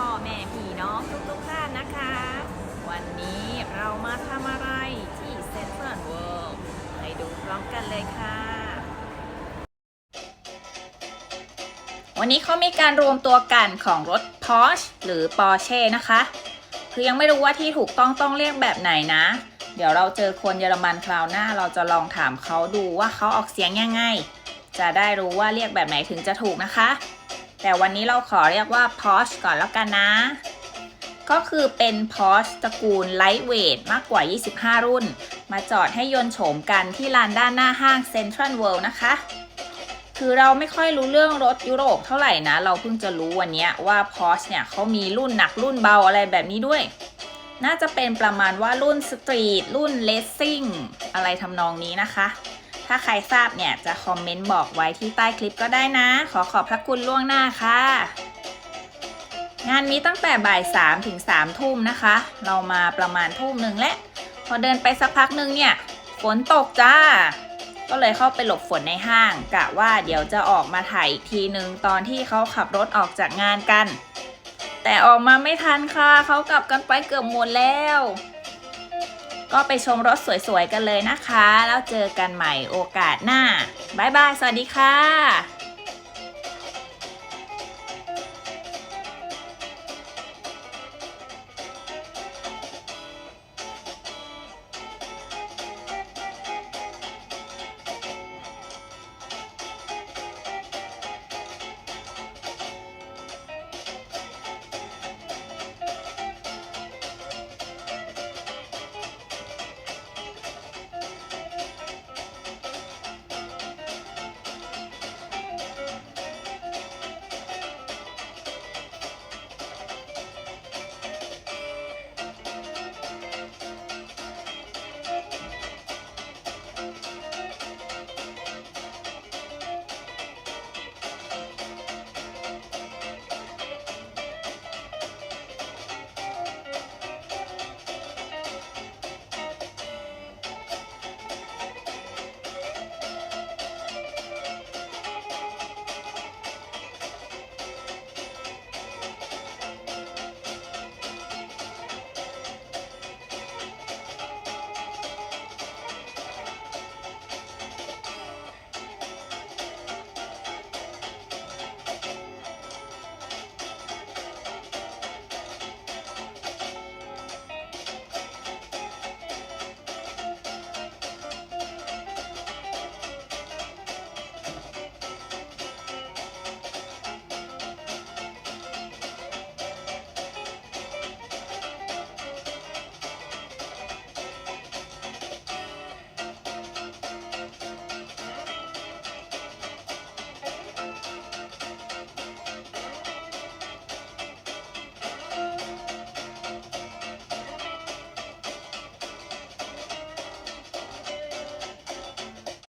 พ่อแม่พี่น้องทุกๆท่านนะคะ วันนี้เรามาทำอะไรที่เซ็นอร์เวิลด์ไปดูพร้อมกันเลยค่ะ วันนี้เขามีการรวมตัวกันของรถ Porsche หรือ Porsche นะคะ คือยังไม่รู้ว่าที่ถูกต้องต้องเรียกแบบไหนนะ เดี๋ยวเราเจอคนเยอรมันคราวหน้าเราจะลองถามเขาดูว่าเขาออกเสียงยังไง จะได้รู้ว่าเรียกแบบไหนถึงจะถูกนะคะ แต่วันนี้เราขอเรียกว่า Porsche ก่อนแล้วกันนะ ก็คือเป็น Porsche ตระกูล Lightweight มากกว่า 25 รุ่น มาจอดให้ยนต์โฉมกันที่ลานด้านหน้าห้าง Central World นะคะ คือเราไม่ค่อยรู้เรื่องรถยุโรปเท่าไหร่นะ เราเพิ่งจะรู้วันนี้ว่า Porsche เนี่ยเขามีรุ่นหนักรุ่นเบาอะไรแบบนี้ด้วย น่าจะเป็นประมาณว่ารุ่นสตรีทรุ่นเลสซิ่งอะไรทำนองนี้นะคะ ถ้าใครทราบเนี่ยจะคอมเมนต์บอกไว้ที่ใต้คลิปก็ได้นะ ขอขอบพระคุณล่วงหน้าค่ะ งานมีตั้งแต่บ่าย3ถึง3ทุ่มนะคะ เรามาประมาณทุ่มหนึ่งและ พอเดินไปสักพักหนึ่งเนี่ยฝนตกจ้า ก็เลยเข้าไปหลบฝนในห้างกะว่าเดี๋ยวจะออกมาถ่ายอีกทีหนึ่งตอนที่เขาขับรถออกจากงานกัน แต่ออกมาไม่ทันค่ะเขากลับกันไปเกือบหมดแล้ว ก็ไปชมรถสวยๆกันเลยนะคะ แล้วเจอกันใหม่โอกาสหน้า บ๊ายบาย สวัสดีค่ะ